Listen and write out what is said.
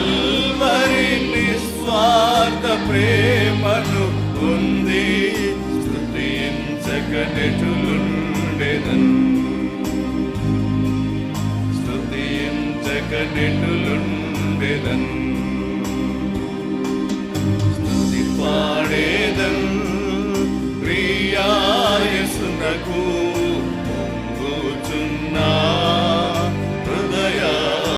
Calvary నిస్వార్థ ప్రేమను ఉంది స్తుతించక నెటులుండెదన్. స్థుతి పాడేదన్. ప్రియాయసునకు